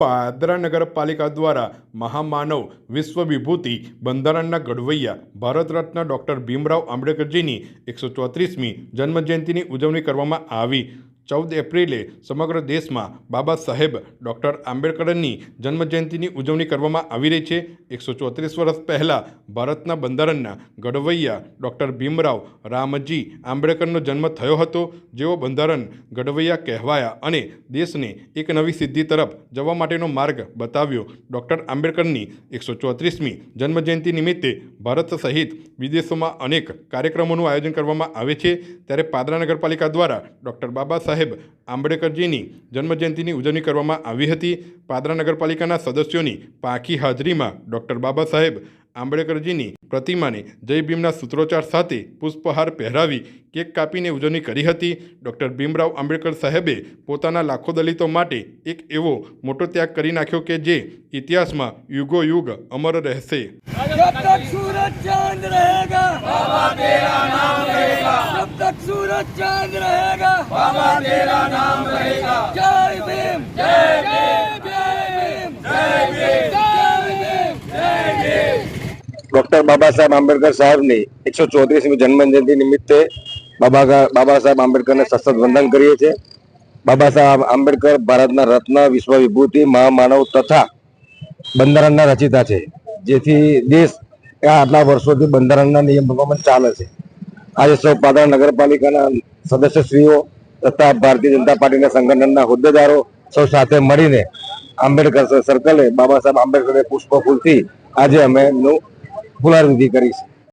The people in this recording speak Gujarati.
પાદરા નગરપાલિકા દ્વારા મહામાનવ વિશ્વ વિભૂતિ બંધારણના ઘડવૈયા ભારત રત્ન ડૉક્ટર ભીમરાવ આંબેડકરજીની એકસો ચોત્રીસમી જન્મજયંતિની ઉજવણી કરવામાં આવી. ચૌદ એપ્રિલે સમગ્ર દેશમાં બાબા સાહેબ ડૉક્ટર આંબેડકરની જન્મજયંતિની ઉજવણી કરવામાં આવી રહી છે. એકસો ચોત્રીસ વર્ષ પહેલાં ભારતના બંધારણના ઘડવૈયા ડૉક્ટર ભીમરાવ રામજી આંબેડકરનો જન્મ થયો હતો. જેઓ બંધારણ ઘડવૈયા કહેવાયા અને દેશને એક નવી સિદ્ધિ તરફ જવા માટેનો માર્ગ બતાવ્યો. ડૉક્ટર આંબેડકરની એકસો ચોત્રીસમી જન્મજયંતિ નિમિત્તે ભારત સહિત વિદેશોમાં અનેક કાર્યક્રમોનું આયોજન કરવામાં આવે છે. ત્યારે પાદરા નગરપાલિકા દ્વારા ડૉક્ટર બાબા સાહેબ આંબેડકરજીની જન્મજયંતિની ઉજવણી કરવામાં આવી હતી. પાદરા નગરપાલિકાના સદસ્યોની પાકી હાજરીમાં ડૉક્ટર બાબા સાહેબ આંબેડકરજીની પ્રતિમાને જય ભીમના સૂત્રોચ્ચાર સાથે પુષ્પહાર પહેરાવી કેક કાપીને ઉજવણી કરી હતી. ડૉક્ટર ભીમરાવ આંબેડકર સાહેબે પોતાના લાખો દલિતો માટે એક એવો મોટો ત્યાગ કરી નાખ્યો કે જે ઇતિહાસમાં યુગો યુગ અમર રહેશે. सूरज चांद रहेगा बाबा तेरा नाम रहेगा जय भीम जय भीम जय भीम जय भीम जय भीम जय भीम ડોક્ટર બાબા સાહેબ આંબેડકર સાહેબની એકસો ચોત્રીસમી જન્મજયંતિ નિમિત્તે બાબા બાબા સાહેબ આંબેડકરને સતત વંદન કરીએ છીએ બાબા સાહેબ આંબેડકર ભારતના રત્ન વિશ્વ વિભૂતિ મહામાનવ તથા બંધારણના રચિતા છે જેથી દેશ આ આટલા વર્ષોથી બંધારણના નિયમ પ્રમાણે ચાલે છે આજે સૌ પાદરા નગરપાલિકાના સદસ્યશ્રીઓ તથા ભારતીય જનતા પાર્ટીના સંગઠનના હોદ્દેદારો સૌ સાથે મળીને આંબેડકર સર્કલે બાબા સાહેબ આંબેડકરને પુષ્પ ફૂલથી આજે અમે એમનું ફુલારવિધિ કરી છે.